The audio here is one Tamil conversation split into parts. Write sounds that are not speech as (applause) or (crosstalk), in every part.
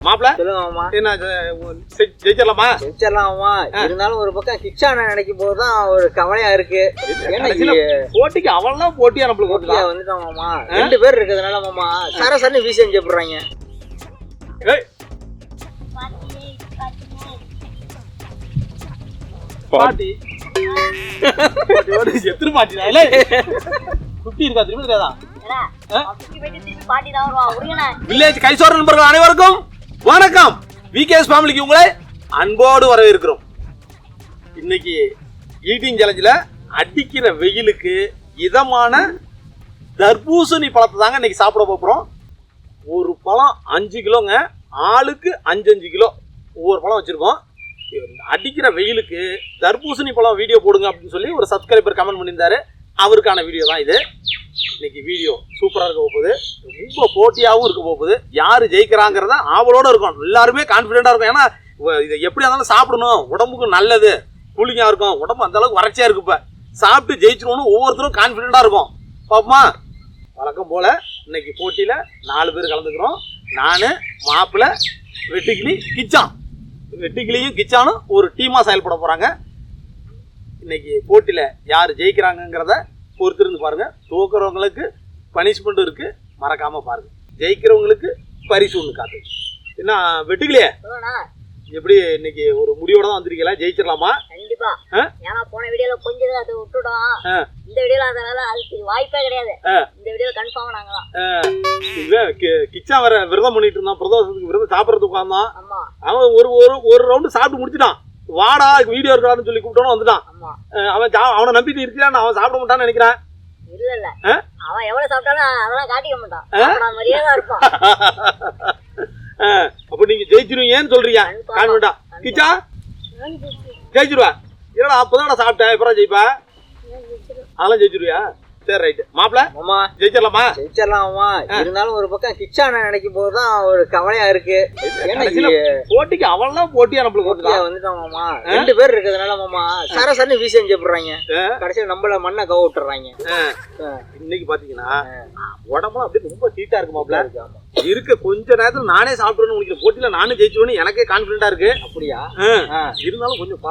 மாப்பிள சொல்லுங்க மாமா என்ன ஜெ- ஜெயிச்சிடலாமா? ஜெயிச்சிடலாம் இருந்தாலும் ஒரு பக்கம் கிச்சான நினைக்கும் போது தான் ஒரு கவலையா இருக்கு. போட்டிக்கு அவன்லாம் போட்டியா நம்மளுக்கு போட்டியா ஓட்டுலாம் வந்துட்டோம் மாமா ரெண்டு பேர் இருக்கிறதுனால மாமா சரசரன்னு வீசி செஞ்சு போடுறாங்க. பாட்டி. பாட்டிடா இல்லை குட்டி இருக்கா திரும்பி தெரியாதா? தான் வில்லேஜ் அனைவருக்கும் வணக்கம். விகேஎஸ் ஃபேமிலிக்கு உங்களை அன்போடு வரவேற்கிறோம். இன்னைக்கு ஈட்டிங் சேலஞ்சில் அடிக்கிற வெயிலுக்கு இதமான தர்பூசணி பழத்தை தாங்க இன்னைக்கு சாப்பிட போகிறோம் ஒரு பழம் அஞ்சு கிலோங்க. ஆளுக்கு அஞ்சு அஞ்சு கிலோ ஒவ்வொரு பழம் வச்சுருக்கோம். அடிக்கிற வெயிலுக்கு தர்பூசணி பழம் வீடியோ போடுங்க அப்படின்னு சொல்லி ஒரு சப்ஸ்கிரைபர் கமெண்ட் பண்ணியிருந்தாரு. அவருக்கான வீடியோ தான் இது. இன்னைக்கு வீடியோ சூப்பராக இருக்க போகுது. ரொம்ப போட்டியாகவும் இருக்க போகுது. யார் ஜெயிக்கிறாங்கிறத ஆவலோட இருக்கும் எல்லாருமே கான்ஃபிடென்ட்டாக இருக்கும் ஏன்னா இது இதை எப்படி இருந்தாலும் சாப்பிடணும். உடம்புக்கு நல்லது. கூலிங்காக இருக்கும். உடம்பு அந்த அளவுக்கு வறட்சியாக இருக்கு இப்போ. சாப்பிட்டு ஜெயிச்சிடணும்னு ஒவ்வொருத்தரும் கான்ஃபிடென்ட்டாக இருக்கும். பாப்போமா? வழக்கம் போல் இன்னைக்கு போட்டியில் நாலு பேர் கலந்துக்கிறோம். நான் மாப்பிள்ளை வெட்டுக்கிளி கிச்சான் வெட்டுக்கிளியும் கிச்சானும் ஒரு டீமாக செயல்பட போகிறாங்க இன்னைக்கு போட்டியில் யார் ஜெயிக்கிறாங்கங்கிறத பொறுத்திருந்து பாருங்க. தோக்குறவங்களுக்கு பனிஷ்மெண்ட் இருக்கு. மறக்காம பாருங்க. ஜெயிக்கிறவங்களுக்கு பரிசு ஒன்று காத்து. என்ன வெட்டுக்கலையே? எப்படி இன்னைக்கு ஒரு முடிவோட தான் வந்திருக்கீங்களா? ஜெயிச்சிடலாமா? கண்டிப்பா? ஏன்னா போன வீடியோல கொஞ்சம் அதை விட்டுட்டோம். ஆ. இந்த வீடியோல அதனால அதுக்கு வாய்ப்பே கிடையாது. இந்த வீடியோல கன்ஃபார்ம் நாங்க தான் அஹ், இவன் கிச்சா வர விரதம் பண்ணிட்டு இருந்தான். பிரதோஷத்துக்கு விரதம் சாப்பிட்றதுக்கு உட்காந்தான் ஆமா. அவன் ஒரு ஒரு ஒரு ரவுண்டு சாப்பிட்டு முடிச்சிட்டான். வாடா வீடியோ இருக்கான்னு சொல்லி கூப்பிட்டோன்னு வந்துட்டான். அவன் ஜா- அவனை நம்பிட்டு இருக்கிறான் அவன் சாப்பிட மாட்டான்னு நினைக்கிறேன். இல்ல இல்ல? அவன் எவ்வளவு சாப்பிட்டாலும் அதெல்லாம் காட்டிக்க மாட்டான். மாதிரியே தான் இருப்பான். அப்ப நீங்க ஜெயிச்சிருவீங்கன்னு சொல்றீங்க. கான்ஃபிடண்டா கிச்சா? ஜெயிச்சிருவா. இல்லடா அப்பதான் நான் சாப்பிட்டேன் எப்பறம் ஜெயிப்பா? அதெல்லாம் ஜெயிச்சிருவியா? சரி ரைட்டு மாப்பிள? மாமா. ஜெயிச்சிடலாமா ஜெயிச்சிடலாம் மாமா இருந்தாலும் ஒரு பக்கம் கிச்சான நினைக்கும் போது தான் ஒரு கவலையா இருக்கு. போட்டிக்கு அவன்லாம் போட்டியா நம்மளுக்கு போட்டியா ஓட்டுலாம் வந்துட்டோம் மாமா ரெண்டு பேர் இருக்கிறதுனால மாமா சரசரன்னு வீசி செஞ்சு போடுறாங்க ஆ. கடைசியில் நம்மள மண்ணை கவ விட்டுறாங்க. இன்னைக்கு பாத்தீங்கன்னா உடம்புலாம் அப்படியே ரொம்ப ஹீட்டா இருக்கு மாப்பிள. இருக்க கொஞ்ச நேரத்துல நானே சாப்பிடுறேன்னு முடிக்கிற போட்டியில நானே ஜெயிச்சிருவேன்னு எனக்கே கான்பிடண்டா இருக்கு. அப்படியா. இருந்தாலும் கொஞ்சம்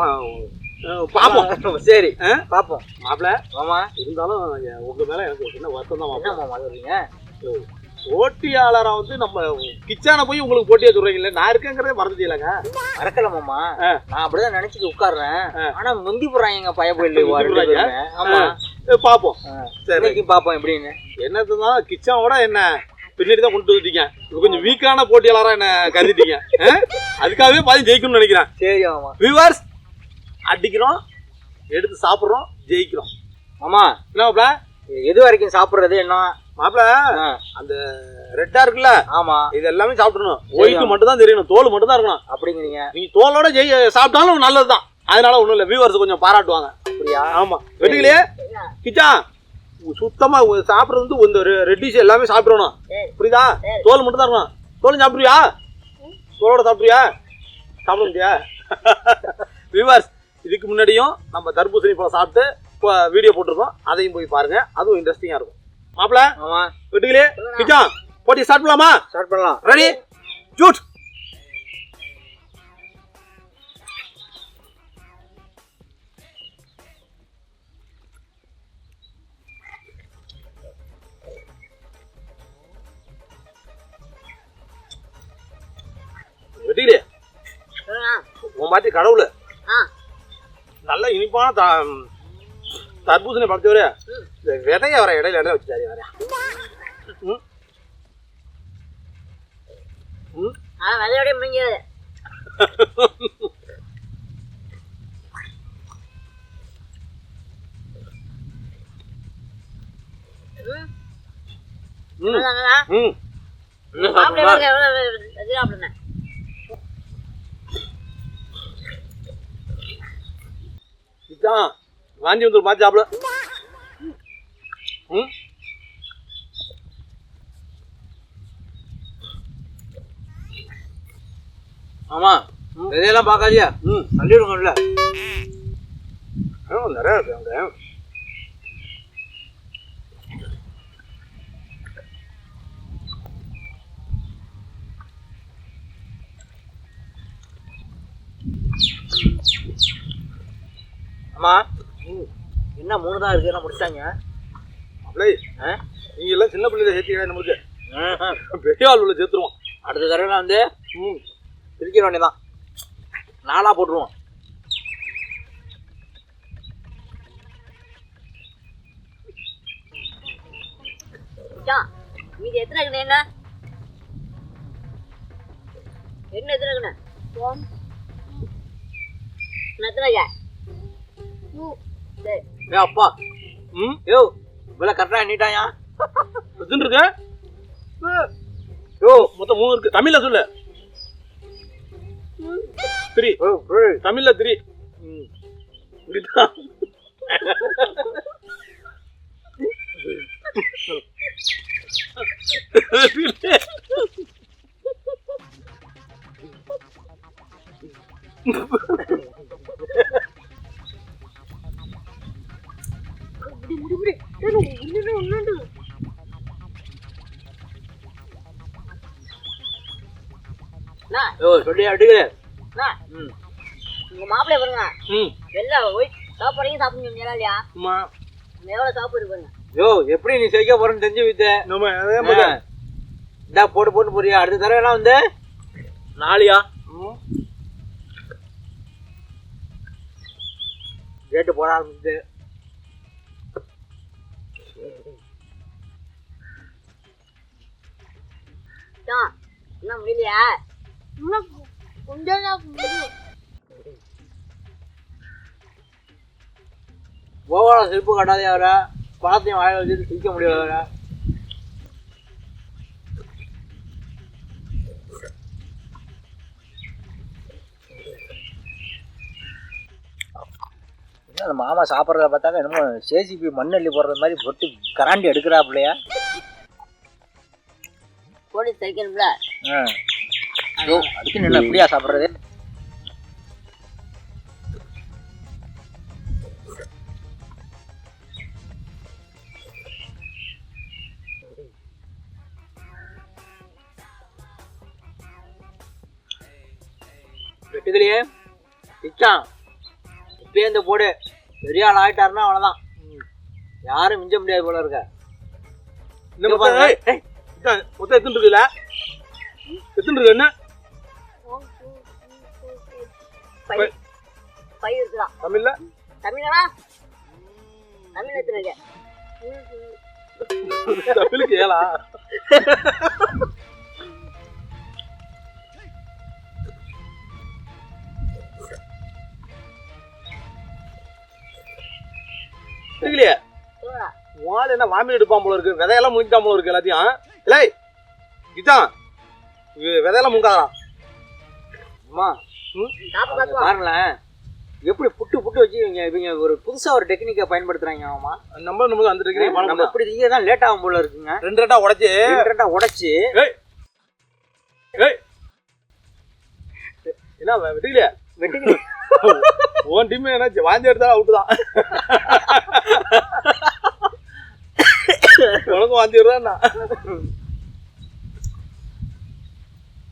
பாப்போம். (laughs) சரி? பாப்போம். மாப்பிள மாமா? இருந்தாலும் உங்க மேல எனக்கு சின்ன வருத்தம் தான் என்ன மாப்பிள மாமா சொல்றீங்க போட்டியாளரா வந்து நம்ம கிச்சான போய் உங்களுக்கு போட்டியா சொல்றீங்கல்ல நான் இருக்கேங்கிறதே மறந்துட்டீங்களங்க மறக்கல மாமா. ஆ. நான் அப்படிதான் நினைச்சிட்டு உட்கார்றேன். ஆ. ஆனா முந்தி போடுறாங்க எங்க பய போடுறாங்க? ஆமா. பாப்போம். சரி. பாப்போம் எப்படின்னு. என்னதுதான் கிச்சனோட என்ன பின்னாடி தான் கொண்டு வந்துட்டீங்க. கொஞ்சம் வீக்கான போட்டியாளரா என்ன கருதிட்டீங்க? அதுக்காகவே பாதி ஜெயிக்கணும்னு நினைக்கிறேன். சரி மாமா வியூவர்ஸ் அடிக்கிறோம் எடுத்து சாப்பிட்றோம் ஜெயிக்கிறோம். மாமா என்ன மாப்ள எது வரைக்கும் சாப்பிடுறது என்ன? மாப்ள ஆ. அந்த ரெட்டா இருக்குல்ல? ஆமா. இது எல்லாமே சாப்பிடணும் ஒயிட் மட்டும் தான் தெரியணும். தோல் மட்டும் தான் இருக்கணும். அப்படிங்கிறீங்க. நீங்க தோலோட ஜெய் சாப்பிட்டாலும் நல்லதுதான். அதனால ஒண்ணும் இல்ல. வியூவர்ஸ் கொஞ்சம் பாராட்டுவாங்க. அப்படியா? ஆமா. வெட்டிக்கலையே கிச்சா சுத்தமா சாப்பிடுறது வந்து இந்த ரெட்டிஷ் எல்லாமே சாப்பிடணும். புரியுதா? தோல் மட்டும் தான் இருக்கணும் தோல் சாப்பிடுவியா தோலோட சாப்பிடுவியா சாப்பிட முடியா வியூவர்ஸ் (laughs) இதுக்கு முன்னாடியும் நம்ம தர்பூசணி பழம் சாப்பிட்டு இப்போ வீடியோ போட்டிருக்கோம். அதையும் போய் பாருங்க. அதுவும் இன்ட்ரெஸ்டிங்கா இருக்கும். மாப்பிள ஆமா. வெட்டிக்கலையே கிச்சா போட்டி ஸ்டார்ட் பண்ணலாமா? ஸ்டார்ட் பண்ணலாம். ரெடி ஜூட் வெட்டிக்கிலே உன் பாட்டி கடவுள். த தர்பூசணி பழத்தவரு இந்த விதைய வர இடையில இடையில வச்சுட்டாரு அதான் விதையோட முடிஞ்சது ம்? ம் சாப்பிடுங்க. இதான் வாந்தி வந்து மாற்றி சாப்பிட ம்? ஆமா. இதெல்லாம் பார்க்காதியா? ம். தள்ளிடுங்கல்ல ஆ, நிறைய இருக்கு அங்க. அம்மா என்ன மூணு தான் இருக்கு என்ன முடிச்சாங்க அப்படியே நீங்க எல்லாம் சின்ன பிள்ளைல சேர்த்தீங்க நமக்கு பெரிய ஆள் உள்ள சேர்த்துருவோம். அடுத்த தடவை வந்து ம். பிரிக்கிற வேண்டியதான் நாலாக போட்டுருவோம். மீதி எத்தனை இருக்குண்ணே என்ன? என்ன எத்தனை இருக்குண்ணே? எத்தனை ஏ அப்பா ம் யோ இவ்வளோ கரெக்டாக எண்ணிட்டாயா எத்தனை இருக்கு யோ மொத்தம் மூணு இருக்கு தமிழ்ல சொல்லு த்ரீ. தமிழ்ல த்ரீ ம் இப்படிதான் யோ சொல்லி அடிக்கிறே அண்ணா, ம். உங்க மாப்பிள்ளைய பாருங்க. ம். வெளில போய் சாப்பாடையும் சாப்பிடணும் சொன்னீங்களா இல்லையா? அம்மா. எவ்வளவு சாப்பாடு பாருங்க. யோ எப்படி நீ செய்ய போறேன்னு தெரிஞ்சு வித்த நம்ம இந்தா போட்டு போட்டு போறியா? அடுத்த தடவை எல்லாம் வந்து? நாளையா? ம். கேட்டு போட ஆரம்பிச்சு என்ன முடியலையா? ஓவரா செருப்பு கட்டாதே அவர. பழத்தையும் வாயில வச்சுட்டு சிரிக்க முடியாது அவர. அந்த மாமா சாப்பிட்றத பார்த்தாக்க என்னமோ சேசிபி மண்ணள்ளி போடுறது மாதிரி பொட்டு கராண்டி எடுக்கிறாப்புலையா? போலீஸ் தைக்கணும்ல. ஐயோ அதுக்கு என்ன இப்படியா சாப்பிட்றது? வெட்டுக்கலையே பிச்சான் இப்பயே இந்த போடு. பெரிய ஆள் ஆயிட்டாருன்னா அவ்வளோதான் யாரும் மிஞ்ச முடியாது போல இருக்க. இந்த மொத்தம் இருக்குல்ல எத்தனை இருக்கு என்ன? பை பை இருக்குதான் தமிழ்ல? தமிழனா? தமிழ் எத்தனை இருக்கு (laughs) தமிழுக்கு ஏலா? இல்லையே வால் என்ன வாமிட் எடுப்பான் போல இருக்கு. விதையெல்லாம் முழிஞ்சான் போல இருக்கு எல்லாத்தையும். இல்லை இதான். இது விதையெல்லாம் முங்காதான் அம்மா. பாருங்களேன் எப்படி புட்டு புட்டு வச்சு இவங்க இவங்க ஒரு புதுசா ஒரு டெக்னிக்கை பயன்படுத்துறாங்க ஆமா நம்ம நமக்கு அந்த டிகிரி நம்ம எப்படி இங்கே தான் லேட் ஆகும் போல இருக்குங்க. ரெண்டு ரெண்டா உடைச்சு. ரெண்டா உடைச்சு. ஏய். ஏய். என்ன வெட்டிக்கலையா? வெட்டிக்கு (laughs) உன் டீம் என்ன வாந்தி எடுத்தா அவுட்டு தான். (laughs) உனக்கு வாந்தி எடுத்தா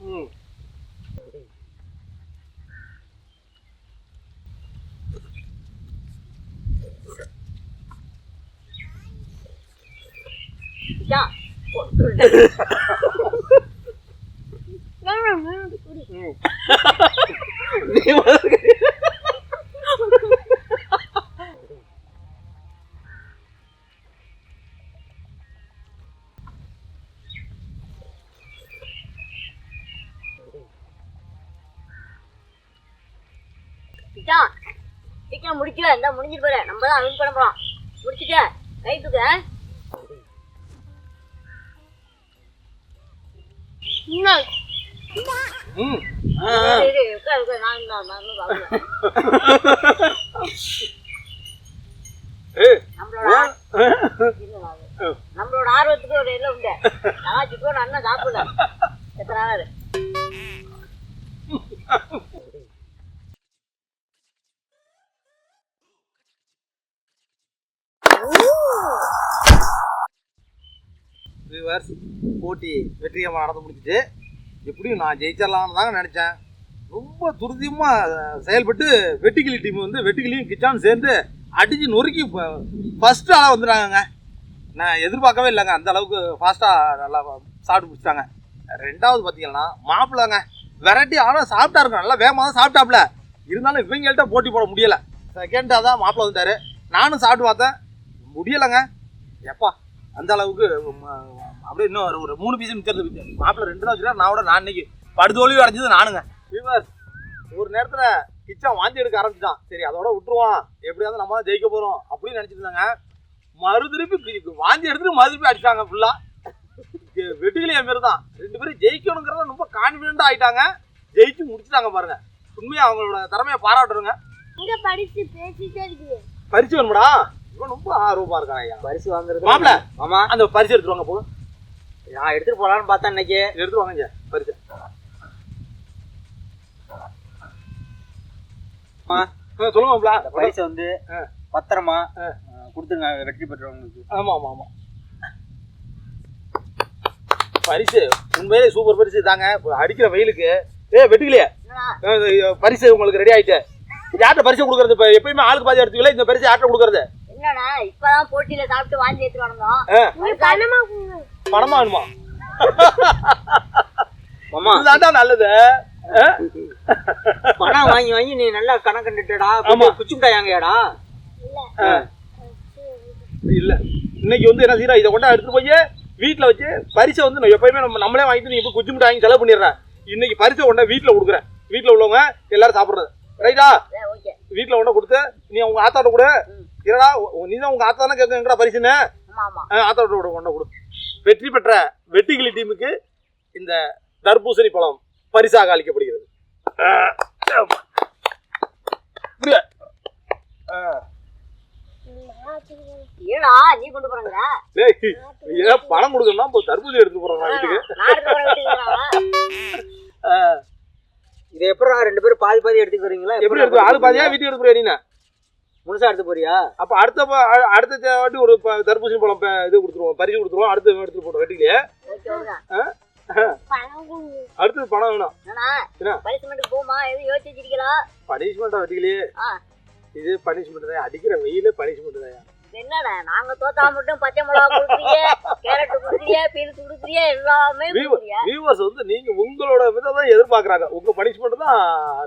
ம். நீ சீக்கிரம் முடிக்கல. இந்த முடிஞ்சிட்டு போற நம்ம தான் வின் பண்ண போறோம். முடிச்சுட்டு கை தூக்கு ஆ? ம் இரு, இரு, உட்காரு, உட்காரு, நான் நான் நான் இன்னும் சாப்பிடல. ஏய் நம்மளோட இல்ல, நான் போட்டி வெற்றிகரமாக நடந்து முடிஞ்சிட்டு எப்படியும் நான் ஜெயிச்சிடலாம்னு தாங்க நினச்சேன். ரொம்ப துரிதமாக செயல்பட்டு வெட்டிக்கிளி டீம் வந்து வெட்டிக்கிளியும் கிச்சான் சேர்ந்து அடித்து நொறுக்கி ஃபஸ்ட்டு ஆளாக வந்துட்டாங்கங்க. நான் எதிர்பார்க்கவே இல்லைங்க. அந்த அளவுக்கு ஃபாஸ்ட்டாக நல்லா சாப்பிட்டு பிடிச்சிட்டாங்க ரெண்டாவது பார்த்தீங்கன்னா மாப்பிள்ளைங்க வெரைட்டி ஆனால் சாப்பிட்டாருங்க. நல்லா வேகமாக தான் சாப்பிட்டாப்புல. இருந்தாலும் இவங்கள்ட்ட போட்டி போட முடியலை. செகண்டாக தான் மாப்பிள்ளை வந்தார் நானும் சாப்பிட்டு பார்த்தேன். முடியலைங்க. எப்பா அந்த அளவுக்கு அப்படியே இன்னும் ஒரு- ஒரு மூணு பீஸ் மிச்சது மாப்பிள்ளை ரெண்டு தான் வச்சுருக்கா நான் கூட நான் இன்னைக்கு படுதோலியும் அடைஞ்சது நானுங்க. வியூவர்ஸ் ஒரு நேரத்தில் கிச்சன் வாந்தி எடுக்க ஆரம்பிச்சிட்டான். சரி அதோட விட்டுருவான். எப்படியாவது நம்ம தான் ஜெயிக்க போகிறோம் அப்படின்னு நினச்சிட்டு இருந்தாங்க மறு திருப்பி வாந்தி எடுத்துட்டு மறு திருப்பி அடிச்சாங்க ஃபுல்லாக வெட்டுக்கிளிய மாரி தான். ரெண்டு பேரும் ஜெயிக்கணுங்கிறத ரொம்ப கான்ஃபிடென்ட்டாக ஆயிட்டாங்க. ஜெயிச்சு முடிச்சிட்டாங்க பாருங்க. உண்மையாக அவங்களோட திறமையை பாராட்டுறோங்க. இங்க படிச்சு பேசிட்டே இருக்குது பரிசு வேணுமாடா? இவன் ரொம்ப ஆர்வமா இருக்கான் ஐயா. பரிசு வாங்குறது மாப்பிள. ஆமா. அந்த பரிசு எடுத்துட்டு வாங்க போ. நான் எடுத்துட்டு போலான்னு பார்த்தேன் இன்னைக்கு. எடுத்துட்டு வாங்க பரிசு. ஆ. ஆ, சொல்லுங்க மாப்பிள. இந்த பரிசை வந்து ஆ. பத்திரமா கொடுத்துருங்க வெற்றி பெற்றவங்களுக்கு. ஆமா ஆமா ஆமா. பரிசு. உண்மையிலே சூப்பர் பரிசு தாங்க. இப்ப அடிக்கிற வெயிலுக்கு. ஏ வெட்டுக்கலையே. பரிசு உங்களுக்கு ரெடி ஆயிட்டு. யார்கிட்ட பரிசு கொடுக்கறது? இப்ப எப்பயுமே ஆளுக்கு பாதி எடுத்துக்கல இந்த பரிசு யார்கிட்ட கொடுக்கறது? என்னடா இப்பதான் போட்டியில சாப்பிட்டு வாந்தி எடுத்துட்டு வந்தோம். பணமா வேணுமா மாமா நல்லது? பணம் வாங்கி வாங்கி நீ நல்லா கணக்கண்டுட்டடா ஆமா. குச்சி மிட்டாயாங்கயாடா ஆ. இல்ல. இன்னைக்கு வந்து என்ன செய்யறா இதை கொண்டா எடுத்துட்டு போய் வீட்டுல வச்சு பரிசை வந்து நான் எப்பயுமே நம்ம நம்மளே வாங்கிட்டு நீ இப்போ குச்சி மிட்டாய் வாங்கி செலவு பண்ணிடுறேன் இன்னைக்கு பரிசை கொண்டா வீட்டுல கொடுக்குறேன். வீட்டுல உள்ளவங்க எல்லாரும் சாப்பிடுறது. ரைட்டா ஓகே. வீட்டுல கொண்டா கொடுத்து நீ உங்க ஆத்தாட்ட கொடு. இல்லடா நீ தான் உங்க ஆத்தா தானே கேட்க பரிசுன்னு? ஆமா ஆமா. ஆ, ஆத்தாட்ட கொடு கொண்டா கொடு. வெற்றி பெற்ற வெட்டிக்கிளி டீமுக்கு இந்த தர்பூசணி பழம் பரிசாக அளிக்கப்படுகிறது. ஏடா நீ கொண்டு ஏன் பணம் கொடுக்கணும்னா இப்போ தர்பூசணி எடுத்து போறோம் நான் வீட்டுக்கு. இதை எப்படா ரெண்டு பேரும் பாதி பாதி எடுத்துக்க வரீங்களா எப்படி எடுத்து ஆளு பாதியா வீட்டுக்கு எடுத்து போறியா நீ முழுசா எடுத்து போறியா? அப்ப அடுத்த அடுத்த வாட்டி ஒரு ப- தர்பூசணி பழம் இது கொடுத்துருவோம். பரிசு கொடுத்துருவோம். அடுத்து எடுத்து போட்டோம் வெட்டிக்கலையே ஓகே ஓகே ஆ? அடுத்தது பணம் வேணும்? பனிஷ்மெண்ட் போமா? எதுவும் யோசிச்சு வச்சிருக்கீங்களா? பனிஷ்மெண்டா வெட்டிக்கலையே ஆ. இது பனிஷ்மெண்ட் தான் அடிக்கிற வெயில பனிஷ்மெண்ட் தான் என்னடா நாங்க தோத்தா மட்டும் பச்சை மிளகா கொடுக்குறீங்க கேரட் கொடுக்குறீங்க பீன்ஸ் கொடுக்குறீங்க எல்லாமே வியூவர்ஸ் வந்து நீங்க உங்களோட விதை தான் எதிர்பார்க்கறாங்க. உங்க பனிஷ்மெண்ட் தான்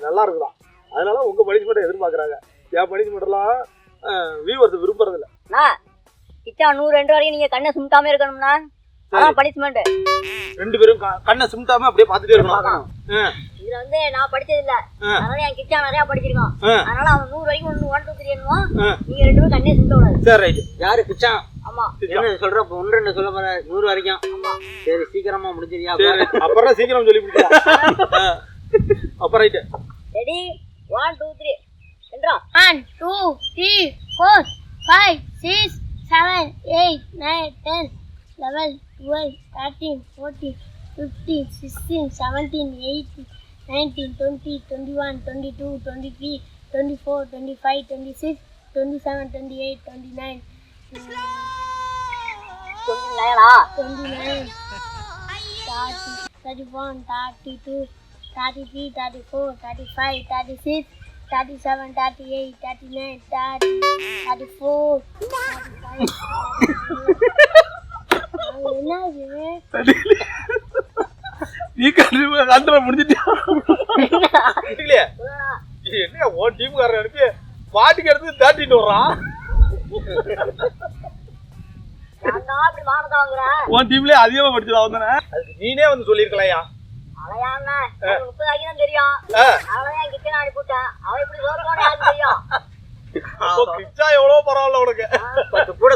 நல்லா இருக்குதான். அதனால உங்க பனிஷ்மெண்ட் எதிர்பார்க்கறாங்க. என் பனிஷ்மெண்ட்லாம் வியூவர்ஸ் விரும்புறது இல்ல அண்ணா கிச்சா நூறு ரெண்டு வரைக்கும் நீங்க கண்ணை சும்காம இருக்கணும்னா அதான் பனிஷ்மெண்ட் ரெண்டு பேரும் கண்ணை சிமிட்டாம அப்படியே பார்த்துட்டே இருக்கணும். இதுல வந்து நான் படிச்சது இல்ல. அதனால என் கிச்சா நிறைய படிச்சிருக்கான். ஆ. அதனால அவன் நூறு வரைக்கும் ஒன்று ஒன் டூ த்ரீ என்னமோ. நீங்க ரெண்டு பேரும் கண்ணே சுத்த கூடாது. சரி ரைட்டு. யாரு? பிச்சான் ஆமா. என்ன சொல்ற ஒன்று ரெண்டு சொல்ல போற நூறு வரைக்கும். ஆமா. சரி சீக்கிரமா முடிஞ்சிருயா? சரி அப்புறம் சீக்கிரம் சொல்லி கொடுக்கலாம் அப்ப right. Ready one two three என்றான். One two three four five six seven eight nine ten eleven twelve thirteen fourteen fifteen sixteen seventeen eighteen nineteen twenty twenty one twenty two twenty three twenty four twenty five twenty six twenty seven twenty eight twenty nine twenty nine twenty nine thirty thirty one thirty two thirty three thirty four thirty five thirty six 37, 38, 39, 30, 34, 35. முடிஞ்சிட்டியா? என்ன உன் டீமுக்காரன் அனுப்பி பாட்டுக்கு எடுத்து தாட்டிட்டு வர்றான் உன் டீம்லயே அதிகமா படிச்சதா வந்தானே அதுக்கு நீனே வந்து சொல்லிருக்கலாம்யா கிச்சா எவ்வளவு பரவாயில்ல உனக்கு? பத்து கூட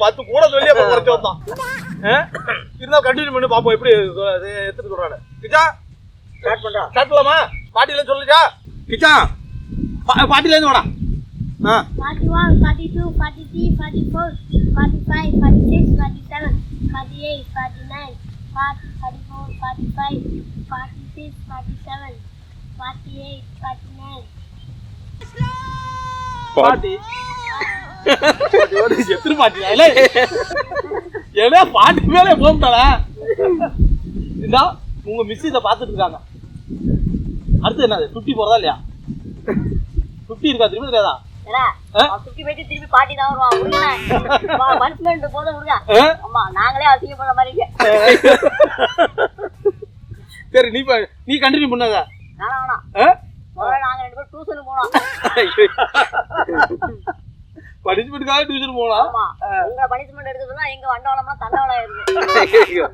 பத்து கூட சொல்லி அப்ப குறைச்சு வந்தான்? இருந்தா கண்டினியூ பண்ணி பாப்போம் எப்படி எடுத்துட்டு சொல்றாரு கிச்சா ஸ்டார்ட் பண்றா ஸ்டார்ட் பண்ணலாமா? பாட்டில சொல்லுச்சா? கிச்சா பாட்டில இருந்து வாடா. ஆ. 41, 42, 43, 44, 45, 46, 47, 48, 49, 40, 44, 45, 46, 47, 48, 49. பாட்டி. எத்தனை பாட்டியா ஃபார்ட்டி ஏன்னா பாட்டி மேலே போட்டாளா இந்தா உங்க மிஸ் இதை பார்த்துட்டு இருக்காங்க. அடுத்து என்னது? ஃபிஃப்டி போறதா இல்லையா? ஃபிஃப்டி இருக்கா? திரும்பி தெரியாதா? திருப்பி பாட்டி தான் வருவான் பனிஷ்மெண்ட் போதும் விடுங்க? ஆமா நாங்களே அசிங்கப்படுற மாதிரி சரி நீ நீ கண்டினியூ பண்ணாத. வேணாம். வேணாம்? முதல்ல நாங்க ரெண்டு பேரும் டியூஷனுக்கு போனோம். பனிஷ்மெண்ட்டுக்காக டியூஷன் போகலாம் ஆமா. உங்களை பனிஷ்மெண்ட் எடுக்கிறது தான் எங்க வண்டவளமா தண்டவளம் இருக்கு